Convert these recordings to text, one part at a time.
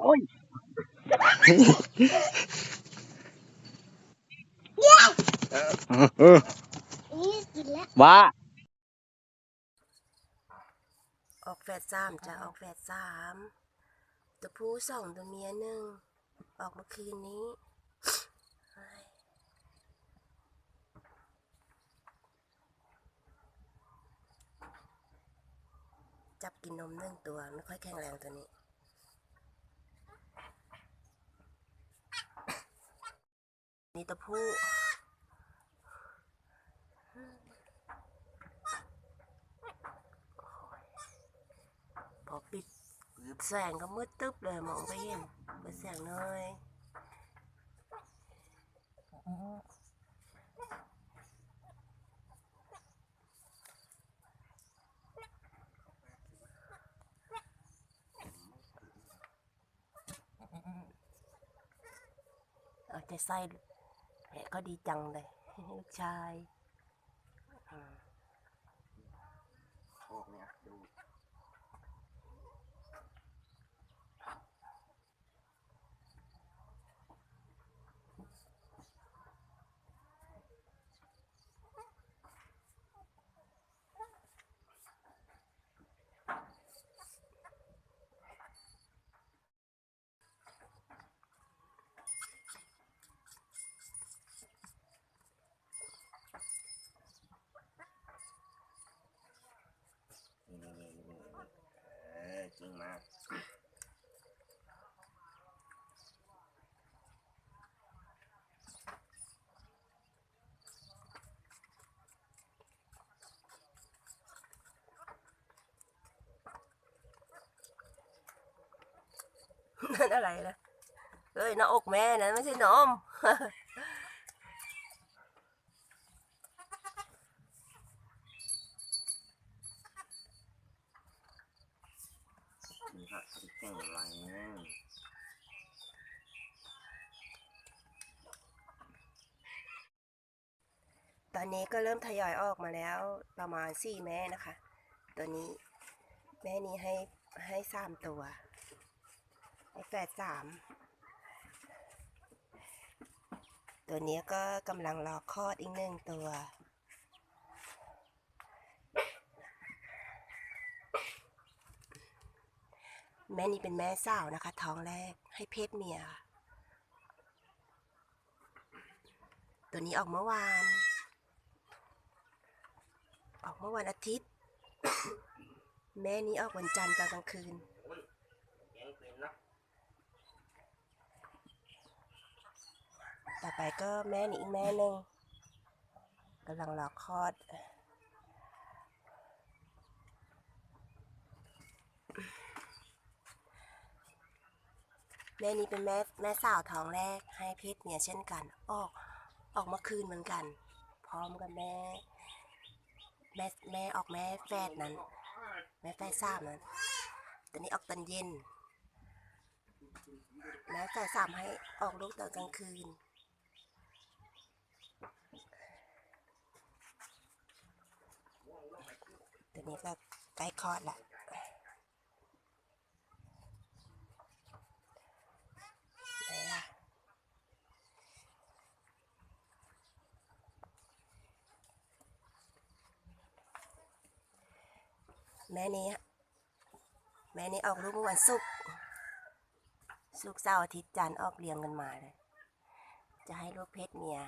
โอ้ยนี่กินแล้วว่าออกแฝดสามจะออกแฝดสามตัวผู้สองตัวเมียหนึ่งออกเมื่อคืนนี้เฮ้ยจับกินนมหนึ่งตัว ไม่ค่อยแข็งแรงตัวนี้ีตัวผู้พอปิดแสงก็มืดตึ๊บเลยมองไม่เห็นเปิดแสงหน่อยเอาใจใส่ แหะก็ดีจังเลยลูกชาย ออกเนี่ยดู นี่นี่นี่นี่ จริงมากนั่นอะไรนะเอ้ยหน้าอกแม่นะไม่ใช่นม มีผักที่งแรงตอนนี้ก็เริ่มทยอยออกมาแล้วประมาณสี่แม่นะคะ ตัวนี้แม่นี้ให้ให้สามตัวให้แฝดสามตัวนี้ก็กำลังรอคลอดอีกหนึ่งตัว แม่นี้เป็นแม่สาวนะคะ ท้องแรกให้เพศเมีย ตัวนี้ออกเมื่อวาน ออกเมื่อวันอาทิตย์ แม่นี้ออกวันจันทร์ตอนกลางคืนต่อไปก็แม่นี่อีกแม่หนึ่งกำลังรอคลอด แม่นี้เป็นแม่แม่สาวท้องแรกให้เพศเมียเช่นกัน ออกออกมาคืนเหมือนกัน พร้อมกับแม่ แม่แม่ออกแม่แฝดนั้น แม่แฝดสามนั้นตอนนี้ออกตอนเย็นแม่แฝดสามให้ออกลูกตอนกลางคืนตัวนี้ก็ใกล้คลอดละไหนล่ะ แม่นี้แม่นี้ออกลูกเมื่อวันศุกร์ศุกร์เสาร์อาทิตย์จันทร์ออกเรียงกันมาเลย จะให้ลูกเพชรเมีย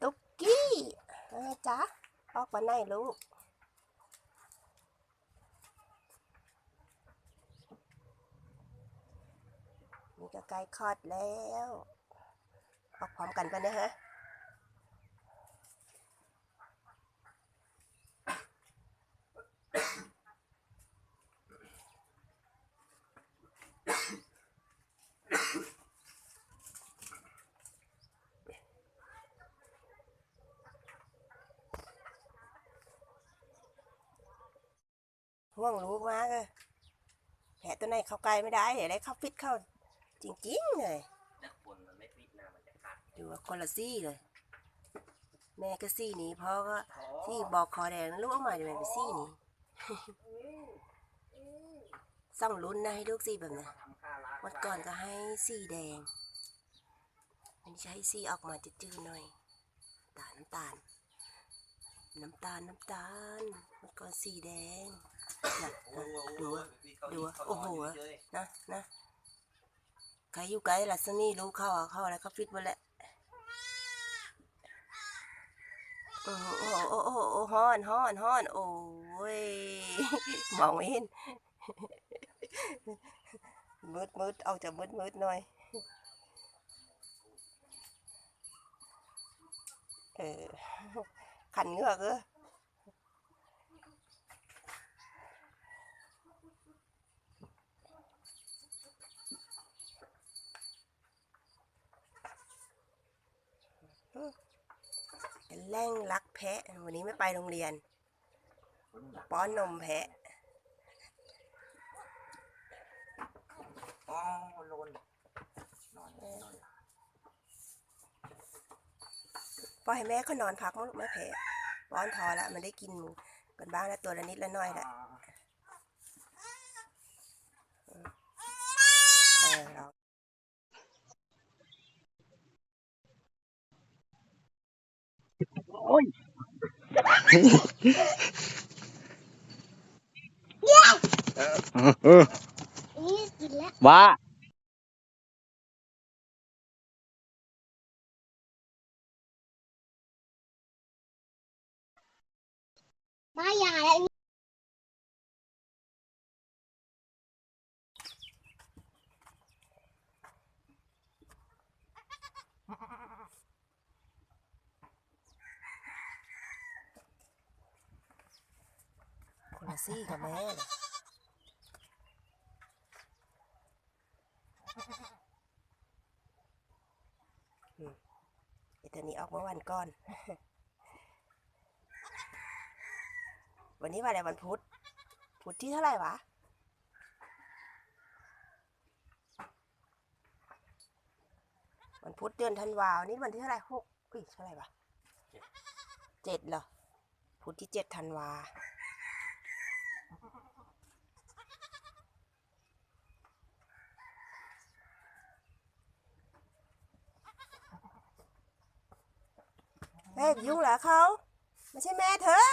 ตุ๊กกี้อะไร จ๊ะ ออกมาไหนลูก นี่ก็ไกลคลอดแล้ว ออกพร้อมกันปนะฮะ ห่วงลูกมากเลยแผลตัวไหนเข้าใกล้ไม่ได้อะไรเข้าฟิตเข้า จริงๆเลยแต่คนมันไม่ฟิตนะมันจะกัดดูว่าคนละซี่เลย แม่ก็ซี่นี้พ่อก็ซี่บอกคอแดงลูกออกมาจะเป็นซี่นี้ส่องลุ้นนะให้ลูกซี่แบบนี้ทำข้าวล้างวันก่อนก็ให้สีแดงอันนี้จะให้สีออกมาจืดๆหน่อย ตาลน้ำตาล น้ำตาล น้ำตาลวันก่อนสีแดงน่ะโอ้น่ะโห ดูอะดูอะเขาโอ้โหนยู่เฉยนะนะใครอยู่ไกลลัสนี่รู้เข้าอะเข้าอะไรเขาฟิตหมดแหละโอ้โหโอ้โหโอ้โหโอ้โหฮ้อนฮ้อนฮ้อนโอ้ยมองไม่เห็นมืดมืดเอาจะมืดมืดหน่อย เออขันเหงือกเออ แร่งรักแพะ วันนี้ไม่ไปโรงเรียน ป้อนนมแพะอ๋อโลนนอนนอนปล่อยให้แม่เขานอนพักมั้งลูกแม่แพ้ป้อนพอละมันได้กินกันบ้างแล้วตัวละนิดละน้อยละเออ เรานี่กินแล้ว ว่า ป้ายาแล้ว คนละ ซี่กับแม่เลยอืมไอตัวนี้ออกเมื่อวันก่อน วันนี้วันอะไรวันพุธ พุธที่เท่าไหร่วะวันพุธเดือนธันวาวันนี้วันที่เท่าไหร่หกอุ้ยเท่าไหร่วะเจ็ดเหรอพุธที่เจ็ดธันวา แม่ยุ่งเหรอเขาไม่ใช่แม่เธอ